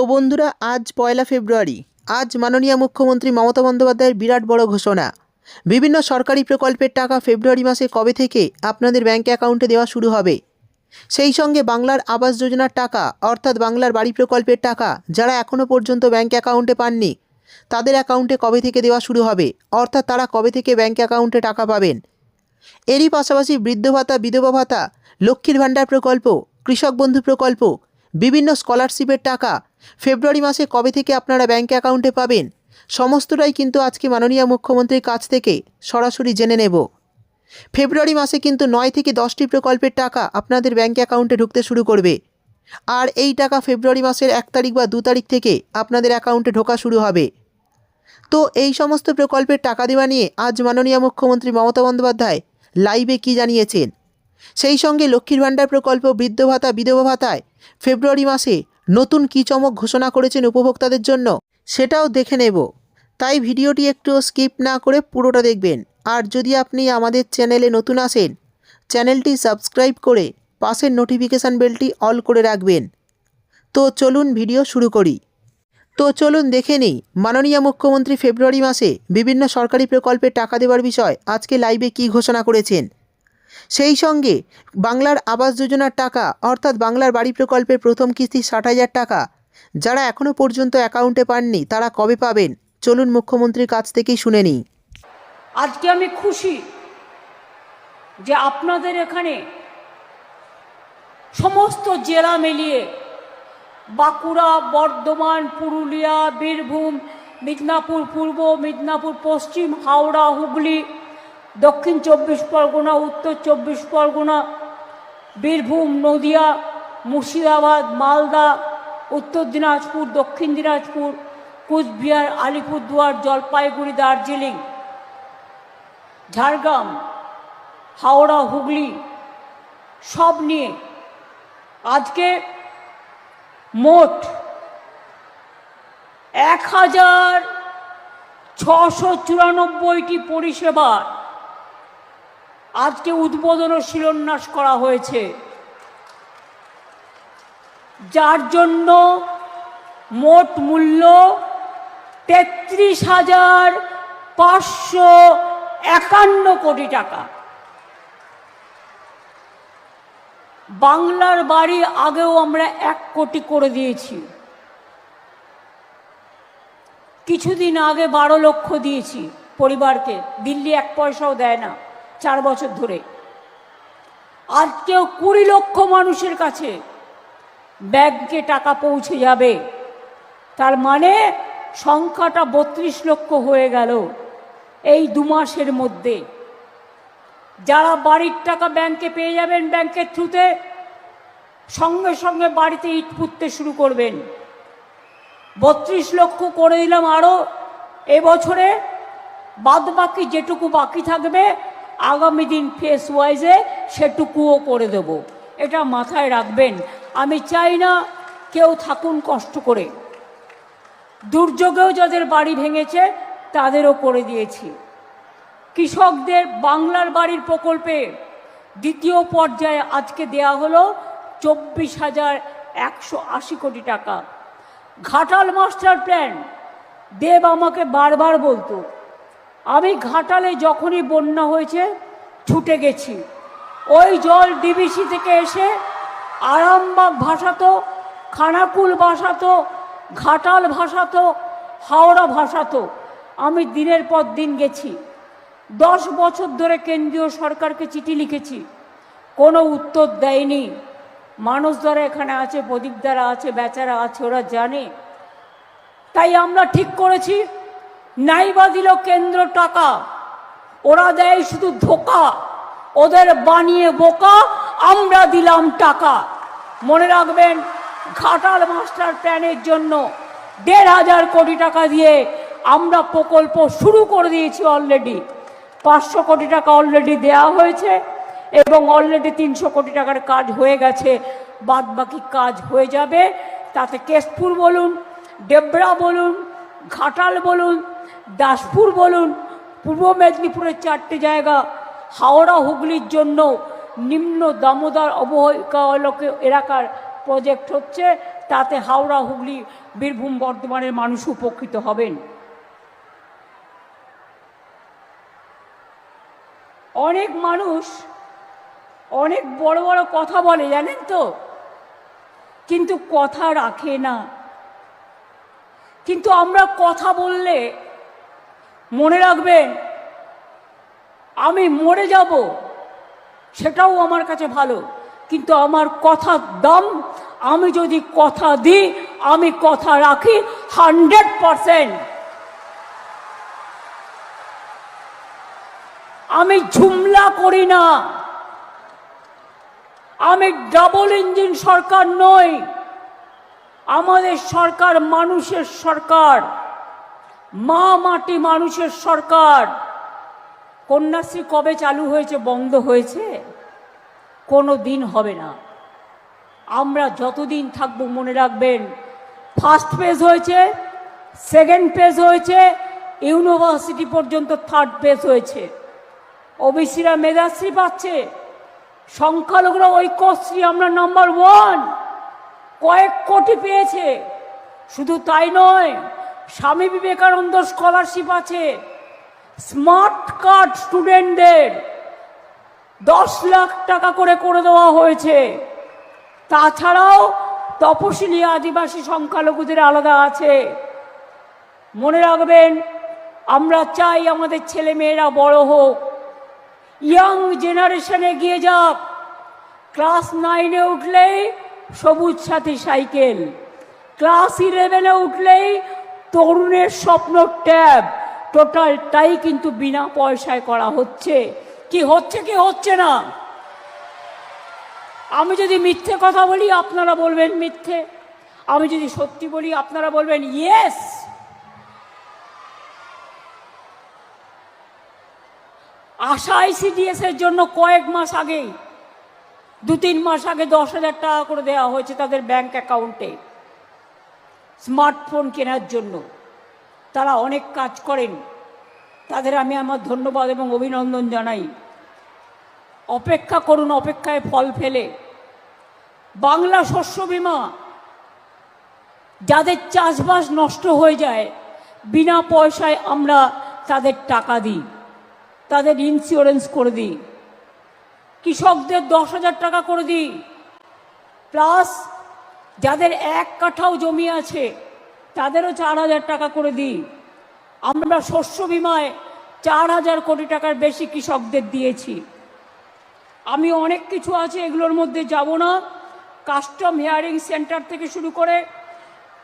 তো বন্ধুরা, আজ পয়লা ফেব্রুয়ারি। আজ মাননীয় মুখ্যমন্ত্রী মমতা বন্দ্যোপাধ্যায়ের বিরাট বড় ঘোষণা। বিভিন্ন সরকারি প্রকল্পের টাকা ফেব্রুয়ারি মাসে কবে থেকে আপনাদের ব্যাঙ্ক অ্যাকাউন্টে দেওয়া শুরু হবে? সেই সঙ্গে বাংলার আবাস যোজনার টাকা, অর্থাৎ বাংলার বাড়ি প্রকল্পের টাকা, যারা এখনও পর্যন্ত ব্যাঙ্ক অ্যাকাউন্টে পাননি, তাদের অ্যাকাউন্টে কবে থেকে দেওয়া শুরু হবে? অর্থাৎ তারা কবে থেকে ব্যাঙ্ক অ্যাকাউন্টে টাকা পাবেন? এরই পাশাপাশি বৃদ্ধ ভাতা, বিধবা ভাতা, লক্ষ্মীর ভাণ্ডার প্রকল্প, কৃষক বন্ধু প্রকল্প, বিভিন্ন স্কলারশিপের টাকা ফেব্রুয়ারি মাসে কবে থেকে আপনারা ব্যাঙ্ক অ্যাকাউন্টে পাবেন? সমস্তটাই কিন্তু আজকে মাননীয় মুখ্যমন্ত্রীর কাছ থেকে সরাসরি জেনে নেব। ফেব্রুয়ারি মাসে কিন্তু নয় থেকে দশটি প্রকল্পের টাকা আপনাদের ব্যাঙ্ক অ্যাকাউন্টে ঢুকতে শুরু করবে। আর এই টাকা ফেব্রুয়ারি মাসের এক তারিখ বা দু তারিখ থেকে আপনাদের অ্যাকাউন্টে ঢোকা শুরু হবে। তো এই সমস্ত প্রকল্পের টাকা দেওয়া নিয়ে আজ মাননীয় মুখ্যমন্ত্রী মমতা বন্দ্যোপাধ্যায় লাইভে কী জানিয়েছেন? সেই সঙ্গে লক্ষ্মীর ভাণ্ডার প্রকল্প বৃদ্ধ ভাতা, বিধবা ভাতায় ফেব্রুয়ারি মাসে নতুন কী চমক ঘোষণা করেছেন উপভোক্তাদের জন্য? সেটাও দেখে নেব। তাই ভিডিওটি একটু স্কিপ না করে পুরোটা দেখবেন। আর যদি আপনি আমাদের চ্যানেলে নতুন আসেন চ্যানেলটি সাবস্ক্রাইব করে পাশের নোটিফিকেশান বেলটি অল করে রাখবেন। তো চলুন ভিডিও শুরু করি। তো চলুন দেখে নিই, মাননীয় মুখ্যমন্ত্রী ফেব্রুয়ারি মাসে বিভিন্ন সরকারি প্রকল্পে টাকা দেওয়ার বিষয় আজকে লাইভে কী ঘোষণা করেছেন? সেই সঙ্গে বাংলার আবাস যোজনার টাকা, অর্থাৎ বাংলার বাড়ি প্রকল্পের প্রথম কিস্তি ষাট হাজার টাকা। যারা এখনও পর্যন্ত অ্যাকাউন্টে পাননি, তারা কবে পাবেন? চলুন মুখ্যমন্ত্রীর কাছ থেকেই শুনে নিই। আজকে আমি খুশি যে আপনাদের এখানে সমস্ত জেলা মিলিয়ে বাঁকুড়া, বর্ধমান, পুরুলিয়া, বীরভূম, মিদনাপুর পূর্ব, মিদনাপুর পশ্চিম, হাওড়া, হুগলি দক্ষিণ চব্বিশ পরগনা, উত্তর চব্বিশ পরগনা, বীরভূম, নদিয়া, মুর্শিদাবাদ, মালদা, উত্তর দিনাজপুর, দক্ষিণ দিনাজপুর, কুচবিহার, আলিপুরদুয়ার, জলপাইগুড়ি, দার্জিলিং, ঝাড়গ্রাম, হাওড়া, হুগলি, সব নিয়ে আজকে মোট এক হাজার ছশো চুরানব্বইটি পরিষেবার আজকে উদ্বোধন ও শিলান্যাস করা হয়েছে। যার জন্য মোট মূল্য তেত্রিশ হাজার পাঁচশো একান্ন কোটি টাকা। বাংলার বাড়ি আগেও আমরা এক কোটি করে দিয়েছি। কিছুদিন আগে বারো লক্ষ দিয়েছি পরিবারকে, দিল্লি এক পয়সাও দেয় না। চার বছর ধরে। আজকেও কুড়ি লক্ষ মানুষের কাছে ব্যাংকে টাকা পৌঁছে যাবে। তার মানে সংখ্যাটা বত্রিশ লক্ষ হয়ে গেল এই দু মাসের মধ্যে। যারা বাড়ির টাকা ব্যাংকে পেয়ে যাবেন, ব্যাংকের থ্রুতে সঙ্গে সঙ্গে বাড়িতে ইট পুঁততে শুরু করবেন। বত্রিশ লক্ষ করে দিলাম আরও এবছরে বাদ বাকি যেটুকু বাকি থাকবে আগামী দিন ফেস ওয়াইজে সেটুকুও করে দেব। এটা মাথায় রাখবেন। আমি চাই না কেউ থাকুন কষ্ট করে। দুর্যোগেও যাদের বাড়ি ভেঙেছে, তাদেরও করে দিয়েছি। কৃষকদের বাংলার বাড়ির প্রকল্পে দ্বিতীয় পর্যায়ে আজকে দেয়া হলো চব্বিশ হাজার একশো আশি কোটি টাকা। Ghatal master plan. দেব আমাকে বারবার বলতো আমি ঘাটালে যখনই বন্যা হয়েছে, ছুটে গেছি। ওই জল ডিবিসি থেকে এসে আরামবাগ ভাসাতো খানাকুল ভাসাতো ঘাটাল ভাসাতো হাওড়া ভাসাতো আমি দিনের পর দিন গেছি। দশ বছর ধরে কেন্দ্রীয় সরকারকে চিঠি লিখেছি। কোনো উত্তর দেয়নি। মানুষ দ্বারা এখানে আছে, প্রদীপ দ্বারা আছে, বেচারা আছে, ওরা জানে। তাই আমরা ঠিক করেছি। নাইবা দিল কেন্দ্র টাকা। ওরা দেয় শুধু ধোকা। ওদের বানিয়ে বোকা, আমরা দিলাম টাকা। মনে রাখবেন, ঘাটাল মাস্টার প্ল্যানের জন্য দেড় হাজার কোটি টাকা দিয়ে আমরা প্রকল্প শুরু করে দিয়েছি অলরেডি পাঁচশো কোটি টাকা অলরেডি দেওয়া হয়েছে এবং অলরেডি তিনশো কোটি টাকার কাজ হয়ে গেছে। বাদ বাকি কাজ হয়ে যাবে। তাতে কেশপুর বলুন, ডেবরা বলুন, ঘাটাল বলুন দাসপুর বলুন, পূর্ব মেদিনীপুরের চারটে জায়গা, হাওড়া, হুগলির জন্য নিম্ন দামোদর অবহিকা এলাকার প্রজেক্ট হচ্ছে, তাতে হাওড়া, হুগলি, বীরভূম বর্ধমানের মানুষ উপকৃত হবেন। অনেক মানুষ অনেক বড় বড় কথা বলে, জানেন তো? কিন্তু কথা রাখে না। কিন্তু আমরা কথা বললে মনে রাখবেন, আমি মরে যাব, সেটাও আমার কাছে ভালো। কিন্তু আমার কথার দাম, আমি যদি কথা দিই, আমি কথা রাখি হান্ড্রেড পারসেন্ট। আমি ঝুমলা করি না। আমি ডাবল ইঞ্জিন সরকার নই। আমাদের সরকার মানুষের সরকার। মা মাটি মানুষের সরকার। কন্যাশ্রী কবে চালু হয়েছে, বন্ধ হয়েছে? কোনো দিন হবে না। আমরা যতদিন থাকব, মনে রাখবেন ফার্স্ট পেজ হয়েছে সেকেন্ড পেজ হয়েছে ইউনিভার্সিটি পর্যন্ত থার্ড পেজ হয়েছে। ওবিসিরা মেধাশ্রী পাচ্ছে। সংখ্যালঘুরা ঐক্যশ্রী, আমরা নাম্বার ওয়ান কয়েক কোটি পেয়েছে। শুধু তাই নয় স্বামী বিবেকানন্দ স্কলারশিপ আছে। স্মার্ট কার্ড স্টুডেন্টদের দশ লাখ টাকা করে করে দেওয়া হয়েছে। তাছাড়াও তপশিলি আদিবাসী সংখ্যালঘুদের আলাদা আছে। মনে রাখবেন, আমরা চাই আমাদের ছেলে মেয়েরা বড় হোক। ইয়াং জেনারেশনে গিয়ে যাক। ক্লাস নাইনে উঠলেই সবুজ সাথী সাইকেল। ক্লাস ইলেভেনে উঠলেই তরুণের স্বপ্ন ট্যাব। টোটালটাই কিন্তু বিনা পয়সায় করা হচ্ছে। কি হচ্ছে কি হচ্ছে না? আমি যদি মিথ্যে কথা বলি, আপনারা বলবেন মিথ্যে। আমি যদি সত্যি বলি, আপনারা বলবেন ইয়েস আশা আইসিডিএস এর জন্য কয়েক মাস আগেই দু তিন মাস আগে দশ হাজার টাকা করে দেওয়া হয়েছে তাদের ব্যাংক অ্যাকাউন্টে স্মার্টফোন কেনার জন্য। তারা অনেক কাজ করেন। তাদের আমি আমার ধন্যবাদ এবং অভিনন্দন জানাই। অপেক্ষা করুন, অপেক্ষায় ফল ফেলে। বাংলা শস্য বিমা যাদের চাষবাস নষ্ট হয়ে যায়, বিনা পয়সায় আমরা তাদের টাকা দিই, তাদের ইন্স্যুরেন্স করে দিই। কৃষকদের দশ হাজার টাকা করে দিই। প্লাস যাদের এক কাঠাও জমি আছে, তাদেরও চার হাজার টাকা করে দিই। আমরা শস্য বিমায় চার হাজার কোটি টাকার বেশি কৃষকদের দিয়েছি। আমি অনেক কিছু আছে, এগুলোর মধ্যে যাব না। কাস্টম হেয়ারিং সেন্টার থেকে শুরু করে,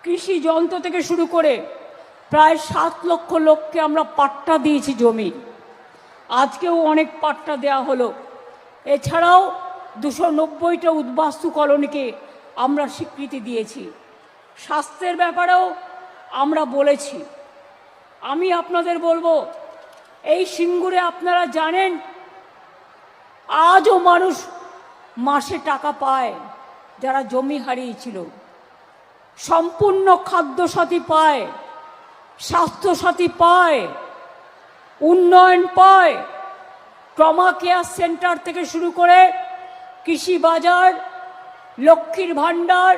কৃষি যন্ত্র থেকে শুরু করে, প্রায় সাত লক্ষ লোককে আমরা পাট্টা দিয়েছি জমি। আজকেও অনেক পাট্টা দেয়া হলো। এছাড়াও দুশো নব্বইটা উদ্বাস্তু কলোনিকে আমরা স্বীকৃতি দিয়েছি। স্বাস্থ্যের ব্যাপারেও আমরা বলেছি। আমি আপনাদের বলব, এই সিঙ্গুরে আপনারা জানেন, আজও মানুষ মাসে টাকা পায় যারা জমি হারিয়েছিল। সম্পূর্ণ খাদ্যসাথী পায়, স্বাস্থ্যসাথী পায়, উন্নয়ন পায়। ট্রমা কেয়ার সেন্টার থেকে শুরু করে কৃষি বাজার লক্ষ্মীর ভাণ্ডার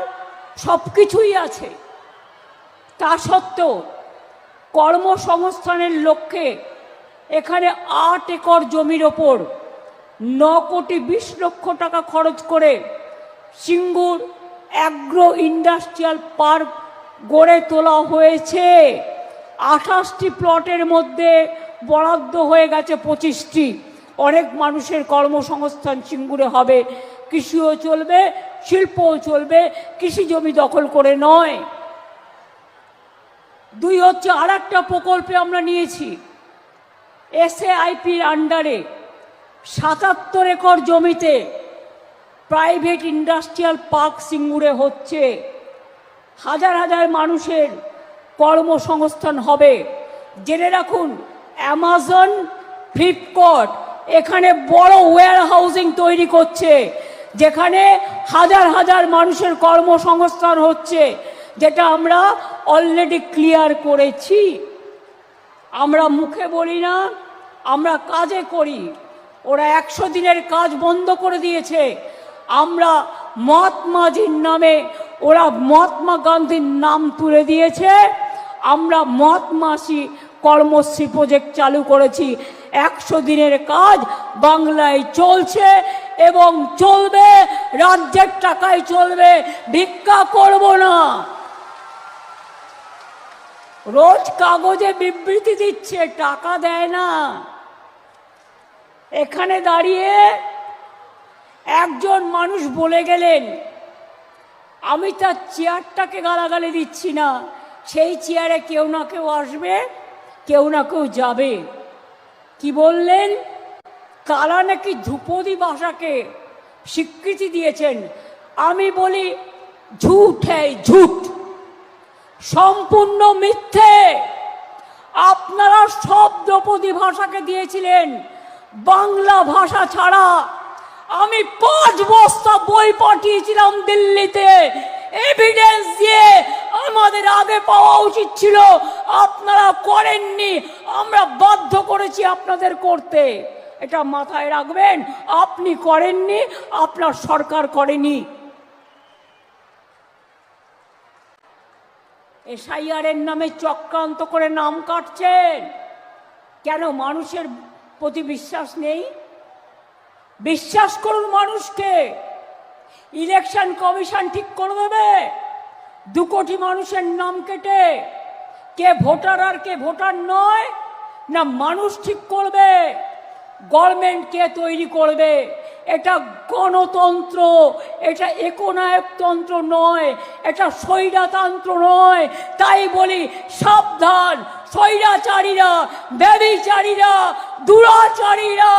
সব কিছুই আছে। তা সত্ত্বেও কর্মসংস্থানের লক্ষ্যে এখানে আট একর জমির ওপর ন কোটি বিশ লক্ষ টাকা খরচ করে সিঙ্গুর অ্যাগ্রো ইন্ডাস্ট্রিয়াল পার্ক গড়ে তোলা হয়েছে। আঠাশটি প্লটের মধ্যে বরাদ্দ হয়ে গেছে পঁচিশটি। অনেক মানুষের কর্মসংস্থান সিঙ্গুরে হবে। কৃষিও চলবে, শিল্পও চলবে, কৃষি জমি দখল করে নয়। দুই হচ্ছে আর একটা প্রকল্পে আমরা নিয়েছি। এসএআইপির আন্ডারে সাতাত্তর একর জমিতে প্রাইভেট ইন্ডাস্ট্রিয়াল পার্ক সিঙ্গুরে হচ্ছে। হাজার হাজার মানুষের কর্মসংস্থান হবে। জেনে রাখুন অ্যামাজন ফ্লিপকার্ট এখানে বড় ওয়্যার হাউজিং তৈরি করছে। যেখানে হাজার হাজার মানুষের কর্মসংস্থান হচ্ছে, যেটা আমরা অলরেডি ক্লিয়ার করেছি। আমরা মুখে বলি না, আমরা কাজে করি। ওরা একশো দিনের কাজ বন্ধ করে দিয়েছে। আমরা মহাত্মাজির নামে, ওরা মহাত্মা গান্ধীর নাম তুলে দিয়েছে। আমরা মহাত্মাসী কর্মশ্রী প্রজেক্ট চালু করেছি। একশো দিনের কাজ বাংলায় চলছে। এবং চলবে, রাজ্যের টাকায় চলবে, ভিক্ষা করব না। রোজ কাগজে বিবৃতি দিচ্ছে, টাকা দেয় না। এখানে দাঁড়িয়ে একজন মানুষ বলে গেলেন, আমি তার চেয়ারটাকে গালাগালি দিচ্ছি না, সেই চেয়ারে কেউ না কেউ আসবে, কেউ না কেউ যাবে। কি বললেন? কারা নাকি ধ্রুপদী ভাষাকে স্বীকৃতি দিয়েছেন? আমি বলি, ঝুট হ্যাঁ ঝুট। সম্পূর্ণ মিথ্যে। আপনারা সব দ্রৌপদী ভাষাকে দিয়েছিলেন। বাংলা ভাষা ছাড়া। আমি পাঁচ বস্তা বই পাঠিয়েছিলাম দিল্লিতে। এভিডেন্স দিয়ে আমাদের আগে পাওয়া উচিত ছিল। আপনারা করেননি। আমরা বাধ্য করেছি আপনাদের করতে। এটা মাথায় রাখবেন, আপনি করেননি, আপনার সরকার করেনি। এসআইআরের নামে চক্রান্ত করে নাম কাটছেন। কেন মানুষের প্রতি বিশ্বাস নেই? বিশ্বাস করুন মানুষকে। ইলেকশন কমিশন ঠিক করে দেবে। দু কোটি মানুষের নাম কেটে। কে ভোটার আর কে ভোটার নয়, না মানুষ ঠিক করবে। গভর্নমেন্ট কে তৈরি করবে। এটা গণতন্ত্র, এটা একনায়কতন্ত্র নয়, এটা স্বৈরাতন্ত্র নয়। তাই বলি, সাবধান, স্বৈরাচারীরা, ব্যবিচারীরা, দুরাচারীরা।